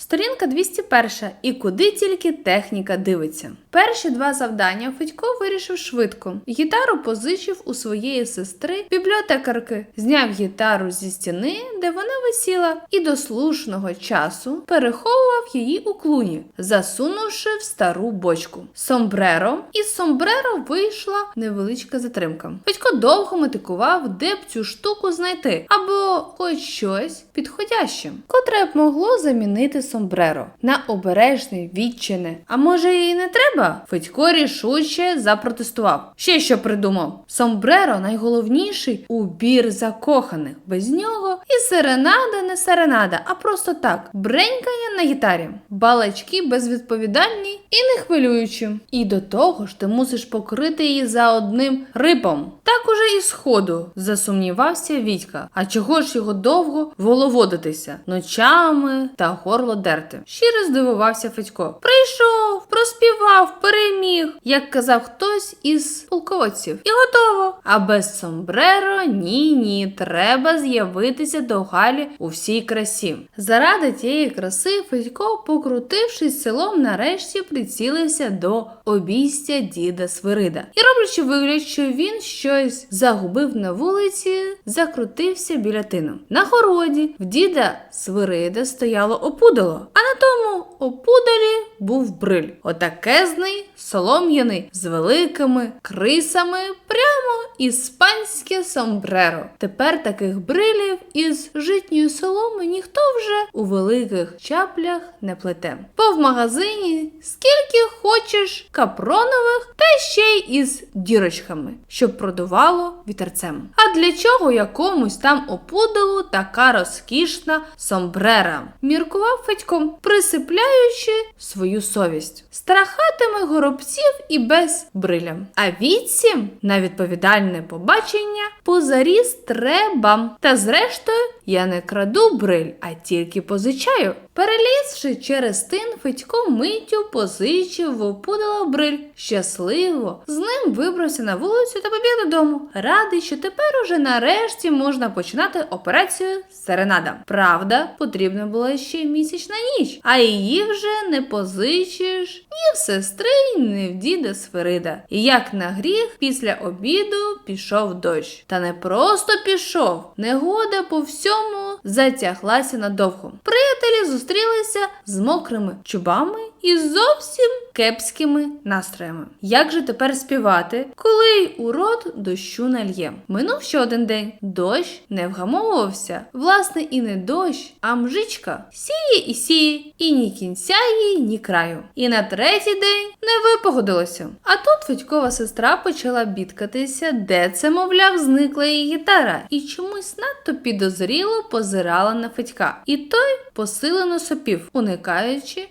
Сторінка 201. І куди тільки техніка дивиться. Перші два завдання Федько вирішив швидко. Гітару позичив у своєї сестри бібліотекарки, зняв гітару зі стіни, де вона висіла, і до слушного часу переховував її у клуні, засунувши в стару бочку. Сомбреро із сомбреро вийшла невеличка затримка. Федько довго метикував, де б цю штуку знайти, або хоч щось підходяще, котре б могло замінити сомбреро на обережне відчине. А може і не треба? Федько рішуче запротестував. Ще що придумав: сомбреро найголовніший убір закоханих. Без нього і серенада не серенада, а просто так бренькання на гітарі. Балачки безвідповідальні і не хвилюючі. І до того ж ти мусиш покрити її за одним рипом. Так уже і сходу, засумнівався Вітька. А чого ж його довго воловодитися ночами та горло дерти? Щиро здивувався Федько. Прийшов, проспівав, переміг, як казав хтось із полководців, і готово. А без сомбреро ні, ні, треба з'явитися до Галі у всій красі. Заради тієї краси Федько, покрутившись селом, нарешті прицілився до обійстя діда Свирида. І роблячи вигляд, що він щось загубив на вулиці, закрутився біля тину. На городі в діда Свирида стояло опудало, а на тому опудалі був бриль. Отакезний, солом'яний, з великими крисами, прямо іспанське сомбреро. Тепер таких брилів із житньої соломи ніхто вже у великих чаплях не плете. Бо в магазині скільки хочеш капронових та ще й із дірочками, щоб продувало вітерцем. А для чого якомусь там опудалу така розкішна сомбрера? Міркував Федько, присипляючи свою совість. Страхатиме горобців і без бриля. А віці на відповідальне побачення позаріз треба. Та зрештою я не краду бриль, а тільки позичаю. Перелізши через тин, Федько миттю позичив в бриль. Щасливо з ним вибрався на вулицю та побіг додому. Радий, що тепер уже нарешті можна починати операцію Серенада. Правда, потрібна була ще місячна ніч, а її вже не позичиш ні в сестри, ні в діда Сферида. І як на гріх, після обіду пішов дощ. Та не просто пішов. Негода по всьому затяглася надовго. Приятелі зустрілися з мокрими чубами і зовсім кепськими настроями. Як же тепер співати, коли й у рот дощу нальє? Минув ще один день. Дощ не вгамовувався. Власне, і не дощ, а мжичка сіє і сіє, і ні кінця їй, ні краю. І на третій день не випогодилося. А тут Федькова сестра почала бідкатися, де це, мовляв, зникла її гітара, і чомусь надто підозріло позирала на Федька. І той посилено сопів, уникаючи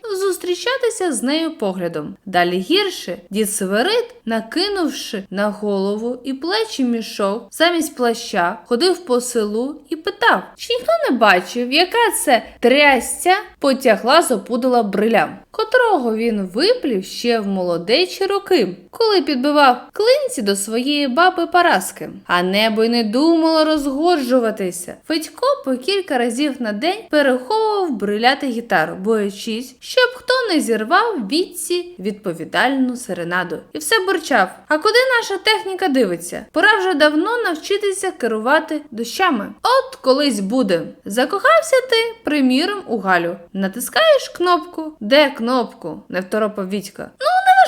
зустрічатися з нею поглядом. Далі гірше дід Северид, накинувши на голову і плечі мішок замість плаща, ходив по селу і питав, чи ніхто не бачив, яка це трясця потягла з опудала бриля, котрого він виплів ще в молодечі роки, коли підбивав клинці до своєї баби Параски. А небо й не думало розгоджуватися. Федько по кілька разів на день переховував бриляти гітару, боячись, щоб хто не зірвав відці відповідальну серенаду. І все бурчав. А куди наша техніка дивиться? Пора вже давно навчитися керувати дощами. От колись буде. Закохався ти, приміром, у Галю. Натискаєш кнопку. Де кнопку? не второпав Вітька.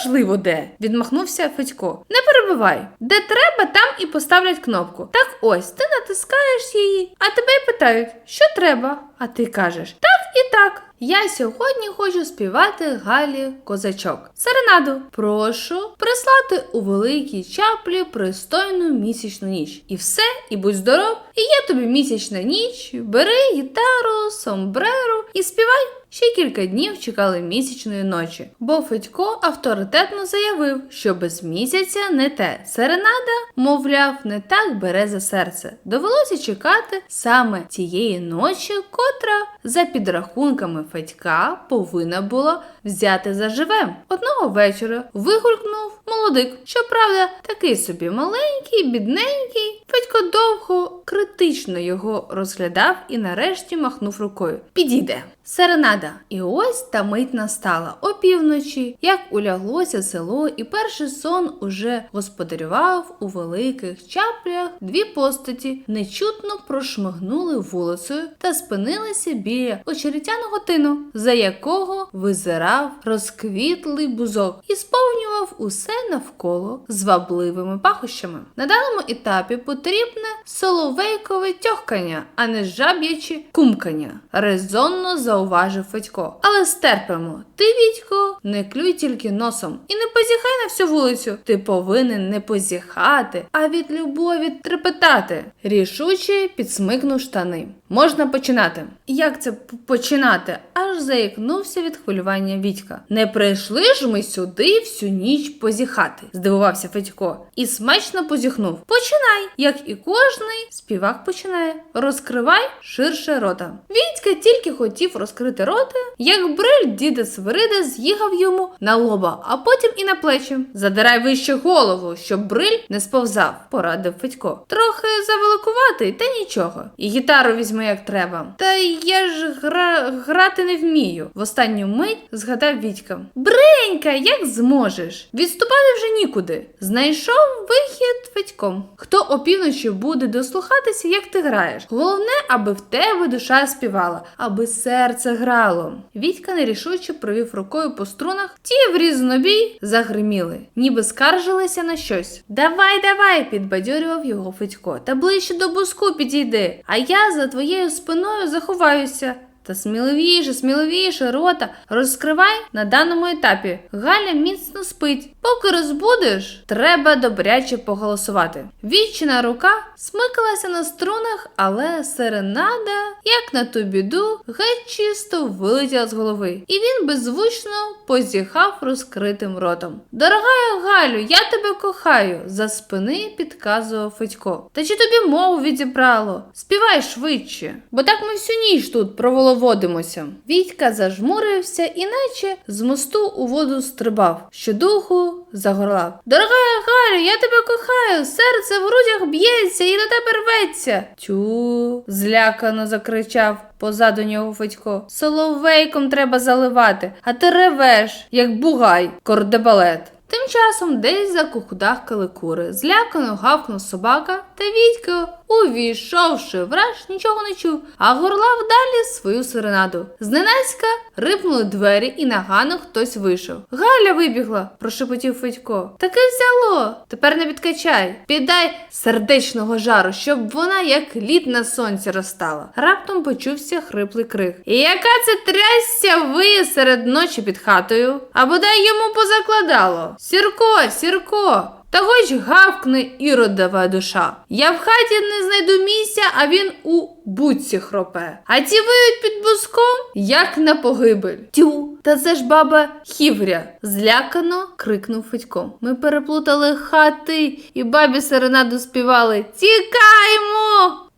Неважливо де, відмахнувся Федько. Не перебивай. Де треба, там і поставлять кнопку. Так ось, ти натискаєш її, а тебе й питають, що треба. А ти кажеш так і так. Я сьогодні хочу співати Галі козачок. Серенаду, прошу прислати у великій чаплі пристойну місячну ніч. І все, і будь здоров, і є тобі місячна ніч. Бери гітару, сомбреру і співай. Ще кілька днів чекали місячної ночі, бо Федько авторитетно заявив, що без місяця не те. Серенада, мовляв, не так бере за серце. Довелося чекати саме тієї ночі, котра, за підрахунками Федька, повинна була взяти заживе. Одного вечора вигулькнув молодик. Щоправда, такий собі маленький, бідненький. Федько довго критично його розглядав і нарешті махнув рукою. Підійде. Серенада. І ось та мить настала опівночі, як уляглося село, і перший сон уже господарював у великих чаплях дві постаті, нечутно прошмигнули вулицею та спинилися біля очеретяного тину, за якого визирав розквітлий бузок і сповнював усе навколо звабливими пахощами. На даному етапі потрібне соловейкове тьохкання, а не жаб'ячі кумкання. Резонно зауважив Федько. Але стерпимо. Ти, Вітько, не клюй тільки носом і не позіхай на всю вулицю. Ти повинен не позіхати, а від любові трепетати. Рішуче підсмикнув штани. Можна починати. Як це починати? Аж заікнувся від хвилювання Вітька. Не прийшли ж ми сюди всю ніч позіхати, здивувався Федько і смачно позіхнув. Починай, як і кожний співак починає. Розкривай ширше рота. Вітька тільки хотів розкрити рота, як бриль діда Свирида з'їхав йому на лоба, а потім і на плечі. Задирай вище голову, щоб бриль не сповзав, порадив Федько. Трохи завеликуватий, та нічого. І гітару візьми як треба. Та я ж гра... грати не вмію. В останню мить згадав Вітька. Бренька, як зможеш? Відступати вже нікуди. Знайшов вихід Федьком. Хто опівночі буде дослухатися, як ти граєш? Головне, аби в тебе душа співала, аби серце грало. Вітька нерішуче провів рукою по струнах, ті в різнобій загриміли, ніби скаржилися на щось. Давай, давай, підбадьорював його Федько. Та ближче до буску підійди, а я за твоєю спиною заховаюся. Та сміливіше, сміливіше, рота, розкривай на даному етапі. Галя міцно спить. Поки розбудеш, треба добряче поголосувати. Вічна рука смикалася на струнах, але серенада, як на ту біду, геть чисто вилетіла з голови, і він беззвучно позіхав розкритим ротом. Дорога Галю, я тебе кохаю, за спини підказував Федько. Та чи тобі мову відібрало? Співай швидше, бо так ми всю ніч тут проволоводимося. Вітька зажмурився, іначе з мосту у воду стрибав, щодуху загорлав. Дорога Галю, я тебе кохаю, серце в грудях б'ється і до тебе рветься. Тю, злякано закричав. Позаду нього Федько. Соловейком треба заливати, а ти ревеш, як бугай, кордебалет. Тим часом десь закухудахкали кури. Злякано гавкнув собака, та Вітько, увійшовши враж, нічого не чув, а горлав далі свою серенаду. Зненацька рипнули двері, і на ганок хтось вийшов. Галя вибігла, прошепотів Федько. Таки взяло. Тепер не підкачай. Піддай сердечного жару, щоб вона як лід на сонці розстала. Раптом почувся хриплий крик. І яка це трясся ви серед ночі під хатою? А бодай йому позакладало. Сірко, Сірко! Та хоч гавкне іродова душа. Я в хаті не знайду місця, а він у будці хропе. А ті виють під буском, як на погибель. Тю, та це ж баба Хівря. Злякано крикнув Федько. Ми переплутали хати і бабі серенаду співали. Тікаймо!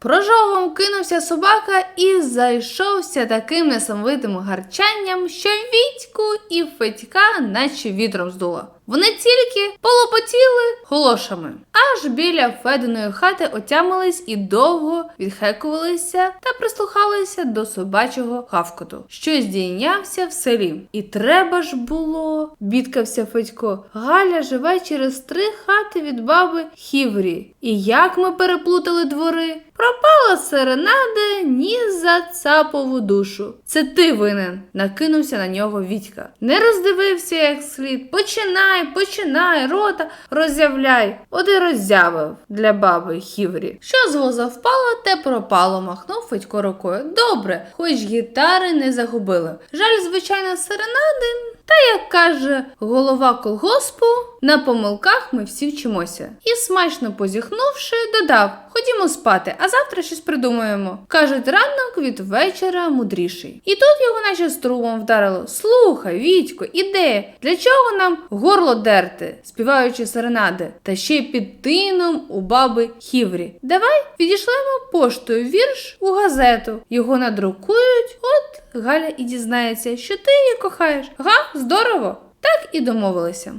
Прожогом кинувся собака і зайшовся таким несамовитим гарчанням, що Вітьку і Федька наче вітром здуло. Вони тільки полопотіли голошами. Аж біля Фединої хати отямились і довго відхекувалися та прислухалися до собачого гавкоту, що здійнявся в селі. І треба ж було, бідкався Федько. Галя живе через три хати від баби Хіврі. І як ми переплутали двори? Пропала серенада ні за цапову душу. Це ти винен, накинувся на нього Вітька. Не роздивився як слід. Починай, починай, рота роззявляй. От і роззявив для баби Хіврі. Що з воза впало, те пропало, махнув Федько рукою. Добре, хоч гітари не загубили. Жаль, звичайно, серенади. Та як каже голова колгоспу, на помилках ми всі вчимося. І смачно позіхнувши, додав: Ходімо спати, а завтра щось придумаємо. Кажуть, ранок від вечора мудріший. І тут його наче струмом вдарило. Слухай, Вітько, іде. Для чого нам горло дерти, співаючи серенади, та ще під тином у баби Хіврі. Давай відійшлемо поштою вірш у газету. Його надрукують, от Галя і дізнається, що ти її кохаєш. Га, здорово! Так і домовилися.